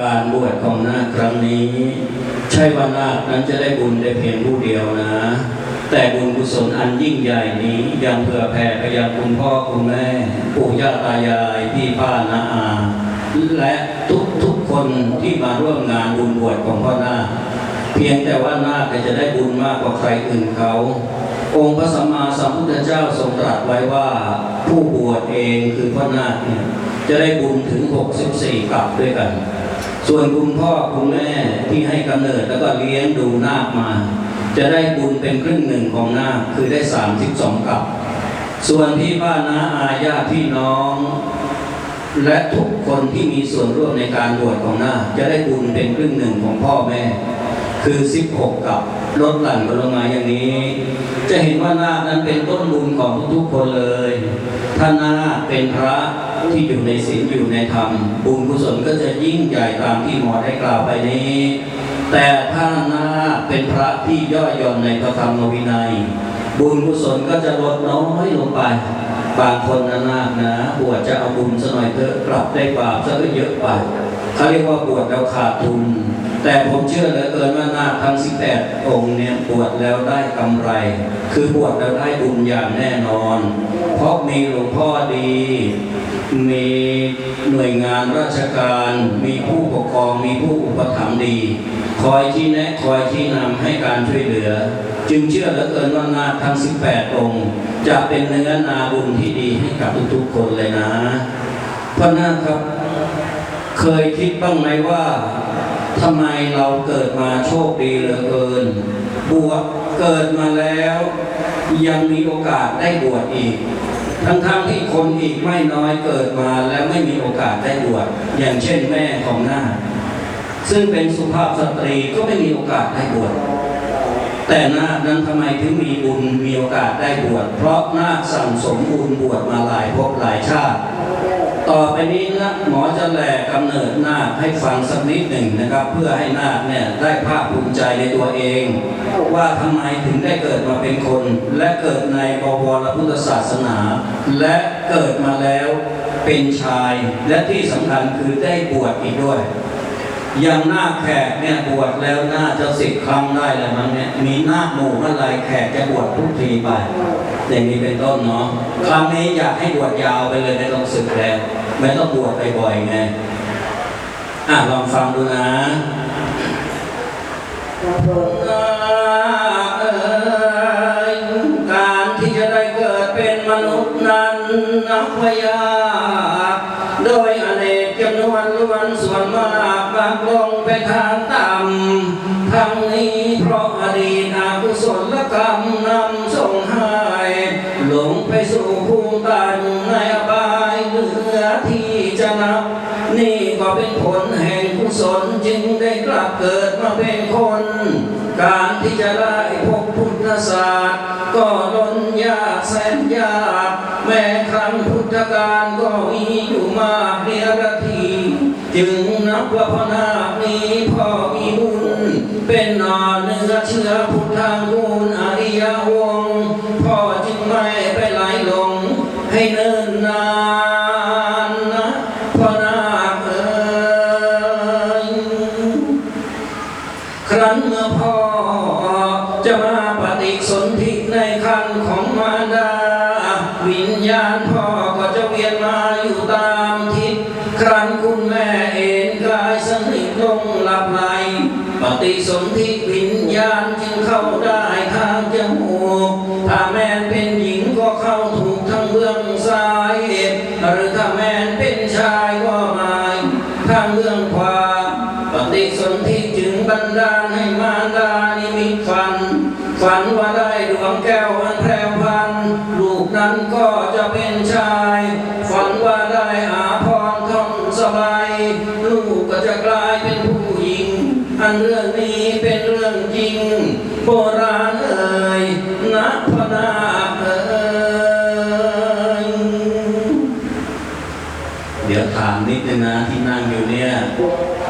การบวชของนาคครั้งนี้ ใช่ว่านาคนั้นจะได้บุญได้เพียงผู้เดียวนะ แต่บุญกุศลอันยิ่งใหญ่นี้ยังเผื่อแผ่ไปยังคุณพ่อคุณแม่ปู่ย่าตายายพี่ป้านาอาและทุกทุกคนที่มาร่วมงานบุญบวชของพ่อนาคเพียงแต่ว่านาคจะได้บุญมากกว่าใครอื่นเขาองค์พระสัมมาสัมพุทธเจ้าทรงตรัสไว้ว่าผู้บวชเองคือพ่อนาคเนี่ย จะได้บุญถึง 64 กลับด้วยกัน ส่วนคุณพ่อคุณแม่ที่ให้กำเนิดแล้วก็เลี้ยงดูนาคมา จะได้บุญเป็นครึ่งหนึ่งของนาคคือได้ 32 กลับ ส่วนพี่ป้าน้าอาญาพี่น้อง และทุกคนที่มีส่วนร่วมในการบวชของนาคจะได้บุญเป็นครึ่งหนึ่งของพ่อแม่ คือ 16 กับลดหลั่นกันลงมาอย่างนี้ จะเห็นว่านาคนั้นเป็นต้นบุญของทุกๆคนเลยถ้านนาคเป็นพระที่อยู่ในศีลอยู่ในธรรม บุญกุศลก็จะยิ่งใหญ่ตามที่หมอได้กล่าวไปนี้ แต่ถ้านนาคเป็นพระที่ย่อหย่อนในพระธรรมวินัย บุญกุศลก็จะลดน้อยลงไป บางคนนะนาคนะบวชจะเอาบุญซะหน่อยเถอะกลับได้บาปซะก็เยอะไปเขาเรียกว่าบวชแล้วขาดทุน แต่ผมเชื่อเหลือเกินว่านาคทั้ง 18 องค์เนี่ยบวชแล้วได้กำไร คือบวชแล้วได้บุญอย่างแน่นอน เพราะมีหลวงพ่อดี มีหน่วยงานราชการ มีผู้ปกครอง มีผู้อุปถัมภ์ดี คอยที่แนะคอยที่นำให้การช่วยเหลือ จึงเชื่อเหลือเกินว่านาคทั้ง 18 องค์ จะเป็นเนื้อนาบุญที่ดีให้กับทุกๆคนเลยนะพราะนาคครับ เคยคิดบ้างไหมว่า ทำไมเราเกิดมาโชคดีเหลือเกิน บวชเกิดมาแล้ว ยังมีโอกาสได้บวชอีก ทั้งๆที่คนอีกไม่น้อยเกิดมาแล้วไม่มีโอกาสได้บวชอย่างเช่นแม่ของนาซึ่งเป็นสุภาพสตรีก็ไม่มีโอกาสได้บวชแต่นาคนั้นทำไมถึงมีบุญมีโอกาสได้บวชเพราะนาคสั่งสมบุญบวชมาหลายภพหลายชาติ ต่อไปนี้นะหมอจะแหลกกำเนิดนาคให้ฟังสักนิดหนึ่งนะครับ เพื่อให้นาคเนี่ยได้ภาคภูมิใจในตัวเอง ว่าทำไมถึงได้เกิดมาเป็นคน และเกิดในบวรพุทธศาสนา และเกิดมาแล้วเป็นชาย และที่สำคัญคือได้บวชอีกด้วย อย่างหน้าแขกเนี่ยบวชแล้วน่าจะสิบครั้งได้แล้วมั้งเนี่ยมีหน้าหมู่เมื่อไรแขกจะบวชทุกทีไปอย่างนี้เป็นต้นเนาะครั้งนี้อยากให้บวชยาวไปเลยไม่ต้องสึกแล้วไม่ต้องบวชไปบ่อยไงอะลองฟังดูนะการที่จะได้เกิดเป็นมนุษย์นั้นนับว่ายากโดย ไปสู่ภูมิตันในอบายเหนือที่จะนับ นี่ก็เป็นผลแห่งกุศลจึงได้กลับเกิดมาเป็นคน การที่จะได้พบพุทธศาสตร์ก็ล้นยากแสนยากแม้ครั้งพุทธกาลก็มีอยู่มากเดียรที จึงนับว่าพนาคนี้พ่อมีบุญเป็นนอเนื้อเชื้อพุทธังกูลอริยวงศ์พ่อจึงไม่ไปไหลหลง ให้เนิ่นนานนะพ่อนาคเอ๋ยครั้นเมื่อพ่อจะมาปฏิสนธิในคันของมารดา วิญญาณพ่อก็จะเวียนมาอยู่ตามทิศครั้นคุณแม่เอ็นกายสนิทลงหลับไหลปฏิสนธิวิญญาณจึงเข้าได้ทางจมูกถ้าแม่เป็น ซ้ายหรือถ้าแม่นเป็นชายก็หมายทางเบื้องขวาปฏิสนธิจึงบันดาลให้มารดานิมิตฝัน ฝันว่าได้ดวงแก้วอันแพรพรรณลูกนั้นก็จะเป็นชาย ฝันว่าได้อาภรณ์ทองสบายลูกก็จะกลายเป็นผู้หญิง อันเรื่องนี้เป็นเรื่องจริงโบราณเอ่ย นึงนะที่นั่งอยู่เนี่ย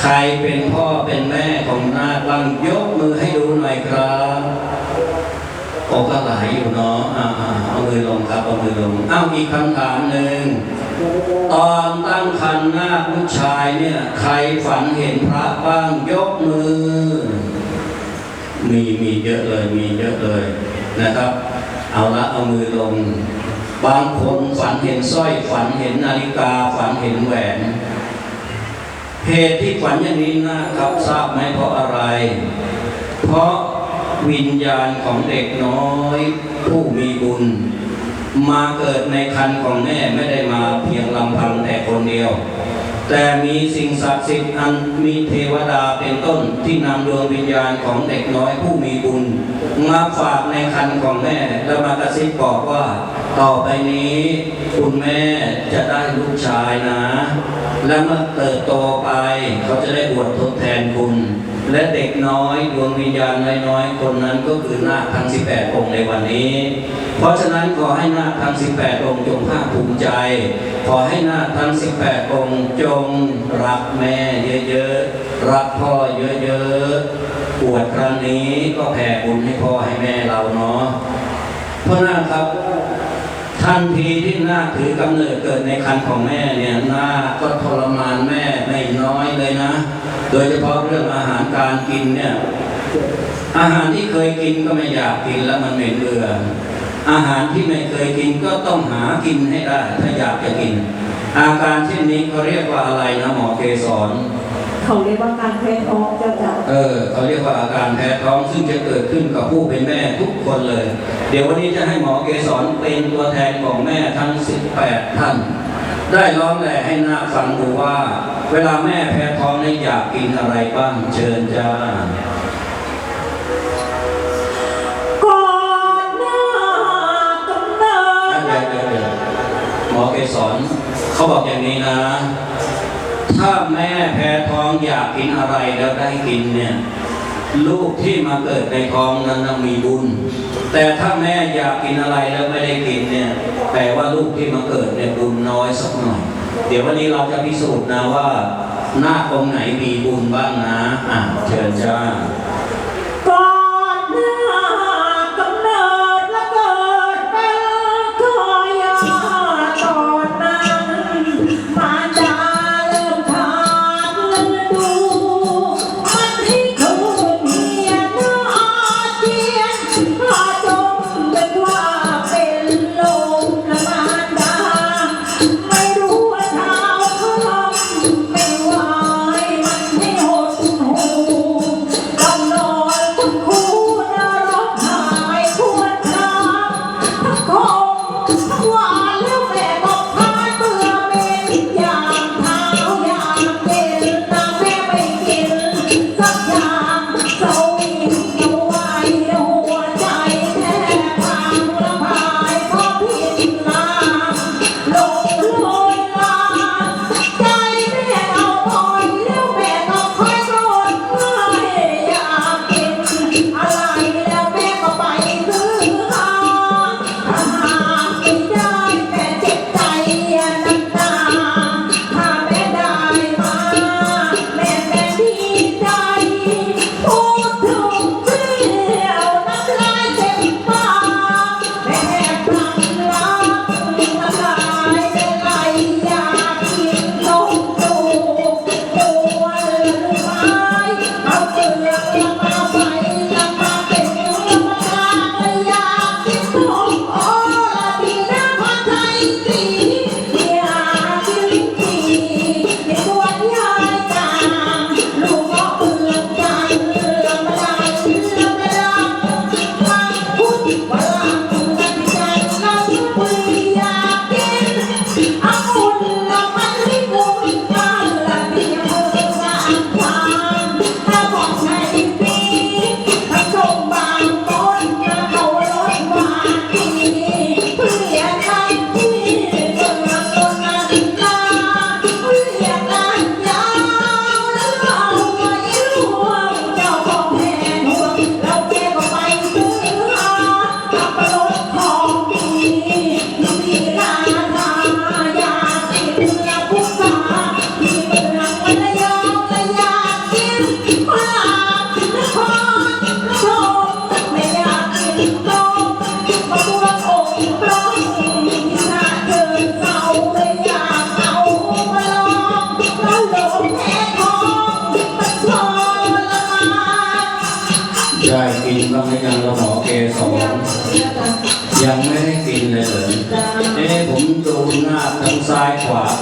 ใครเป็นพ่อเป็นแม่ของนาคบ้างยกมือให้ดูหน่อยครับโอ้ก็หลายอยู่เนาะอ่าเอามือลงครับเอามือลงเอ้าอีกคำถามหนึ่งตอนตั้งคันนาคลูกชายเนี่ย ใครฝันเห็นพระบ้างยกมือ มีมีเยอะเลยมีเยอะเลยนะครับ เอาละเอามือลง บางคนฝันเห็นสร้อย ฝันเห็นนาฬิกา ฝันเห็นแหวนเหตุที่ฝันอย่างนี้นะครับทราบไหมเพราะอะไร เพราะวิญญาณของเด็กน้อย ผู้มีบุญ มาเกิดในคันของแม่ไม่ได้มาเพียงลำพังแต่คนเดียว แต่มีสิ่งศักดิ์สิทธิ์อันมีเทวดาเป็นต้นที่นำดวงวิญญาณของเด็กน้อยผู้มีบุญ มาฝากในคันของแม่แล้วมากระซิบบอกว่า ต่อไปนี้คุณแม่จะได้ลูกชายนะ และเมื่อเติบโตไปเขาจะได้บวชทดแทนคุณ และเด็กน้อยดวงวิญญาณน้อยๆ คนนั้นก็คือนาคทั้ง 18 องค์ในวันนี้ เพราะฉะนั้นขอให้นาคทั้ง 18 องค์จงภาคภูมิใจ ขอให้นาคทั้ง 18 องค์จงรักแม่เยอะๆ รักพ่อเยอะๆปวดครั้งนี้ก็แผ่บุญให้พ่อให้แม่เราเนาะเพราะนาคครับ ทันทีที่นาถือกำเนิดเกิดในครรภ์ของแม่เนี่ยนาก็ทรมานแม่ไม่น้อยเลยนะ โดยเฉพาะเรื่องอาหารการกินเนี่ยอาหารที่เคยกินก็ไม่อยากกินแล้วมันเหม็นเบื่ออาหารที่ไม่เคยกินก็ต้องหากินให้ได้ถ้าอยากจะกิน อาการเช่นนี้เขาเรียกว่าอะไรนะหมอเกสร เขาเรียกว่าการแพ้ท้องเจ้าจ้ะเออเขาเรียกว่าอาการแพ้ท้องซึ่งจะเกิดขึ้นกับผู้เป็นแม่ทุกคนเลย เดี๋ยววันนี้จะให้หมอเกสรเป็นตัวแทนของแม่ทั้ง 18 ท่าน ได้ร้องแหล่ให้หน้าฟังดูว่า เวลาแม่แพ้ท้องนี่อยากกินอะไรบ้างเชิญจ้าก่อนหน้ากำเนิดเดี๋ยวเดี๋ยวเดี๋ยวหมอเกสรเขาบอกอย่างนี้นะ ถ้าแม่แพ้ท้องอยากกินอะไรแล้วได้กินเนี่ยลูกที่มาเกิดในท้องนั้นน่ะมีบุญ แต่ถ้าแม่อยากกินอะไรแล้วไม่ได้กินเนี่ยแปลว่าลูกที่มาเกิดเนี่ยบุญน้อยสักหน่อย เดี๋ยววันนี้เราจะพิสูจน์นะว่า หน้าองค์ไหนมีบุญบ้างนะอะเชิญจ้า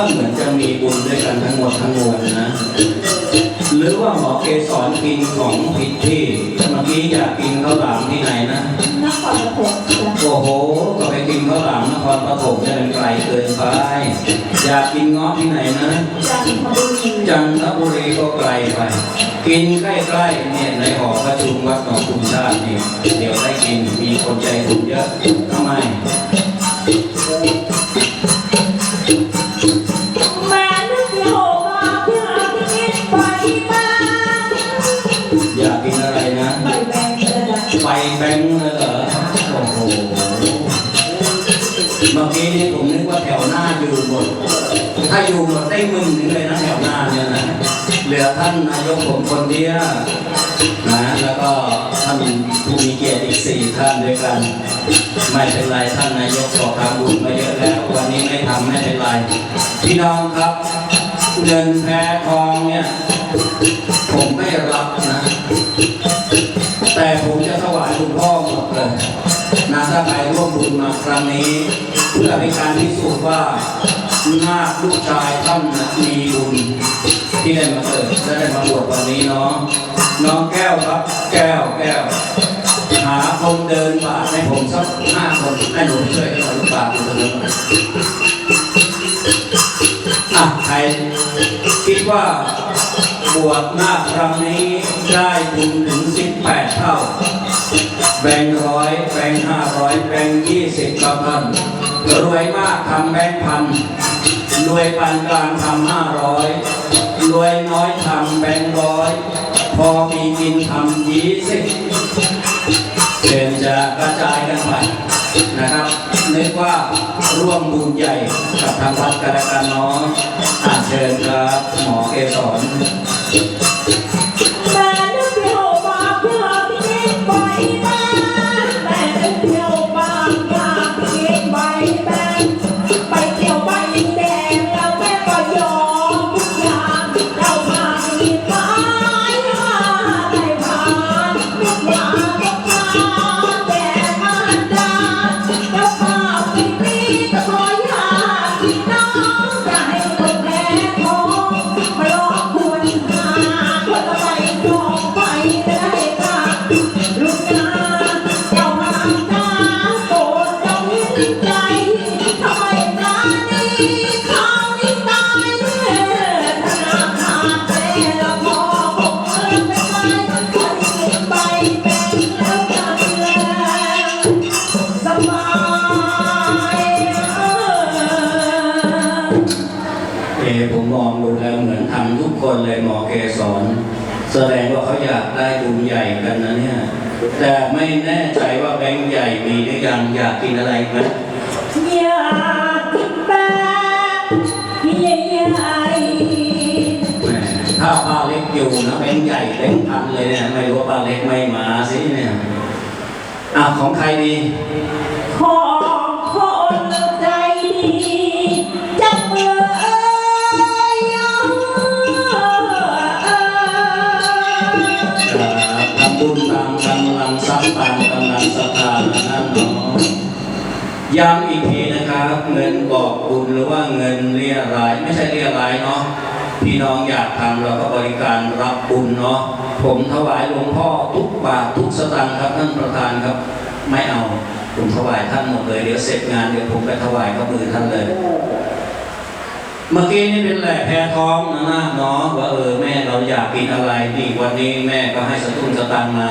ก็เหมือนจะมีบุญด้วยกันทั้งหมดทั้งมวลนะ หรือว่าหมอเกสรกินของผิดที่เมื่อกี้อยากกินข้าวหลามที่ไหนนะนครปฐมจ้ะโอ้โหก็ไปกินข้าวหลามนครปฐมจะเป็นไกลเกินไปอยากกินเงาะที่ไหนนะจันทบุรีจันทบุรีก็ไกลไป กินใกล้ๆเนี่ยในหอประชุมวัดหนองคุณชาตินี่เดี๋ยวได้กินมีคนใจบุญเยอะทำไม ได้หมึงนึงเลยนะแถวหน้าเนี่ยนะเหลือท่านนายกผมคนเดียวนะแล้วก็ท่านผู้มีเกียรติอีกสี่ท่านด้วยกัน ไม่เป็นไรท่านนายกขอทำบุญมาเยอะแล้ว วันนี้ไม่ทำไม่เป็นไรพี่น้องครับเงินแพ้ทองเนี่ยผมไม่รับนะ แต่ผมจะถวายคุณพ่อหมดเลยนะถ้าใครร่วมบุญมาครั้งนี้ เพื่อเป็นการพิสูจน์ว่า นาคลูกชายท่านนะมีบุญที่ได้มาเกิดและได้มาบวชวันนี้เนาะน้องแก้วครับ แก้วแก้ว หาคนเดินบาทให้ผมสักห้าคนให้หนูช่วยกันหน่อยลูกบาทอยู่ตรงนั้นอะใครคิดว่าบวชหน้าครั้งนี้ได้บุญถึง18เท่า แบงร้อยแบงห้าร้อยแบงยี่สิบกับพันรวยมากทำแบงพันรวยปานกลางทำห้าร้อยรวยน้อยทำแบงร้อย พอมีกินทำยี่สิบเชิญจะกระจายกันไปนะครับนึกว่าร่วมบุญใหญ่กับทางวัดกระกันน้องอาเชิญครับหมอเกสร อยู่นะแบงค์ใหญ่แบงค์พันเลยเนี่ยไม่รู้ว่าป้าเล็กไม่มาสิเนี่ยอะของใครดีๆของคนใจดีจับมือเอ้ยเอ้ยทำบุญตามกำลังทรัพย์ตามกำลังศรัทธานะนั่นเนาะย้ำอีกทีนะครับ เงินบอกบุญหรือว่าเงินเรียรายไม่ใช่เรียรายเนาะ พี่น้องอยากทำเราก็บริการรับบุญเนาะผมถวายหลวงพ่อทุกบาททุกสตางค์ครับท่านประธานครับ ไม่เอาผมถวายท่านหมดเลยเดี๋ยวเสร็จงานเดี๋ยวผมไปถวายกับมือท่านเลย เมื่อกี้นี่เป็นแหล่แพท้องนะนาเนาะว่าเออแม่เราอยากกินอะไรนี่วันนี้แม่ก็ให้สตุ้งสตังค์มา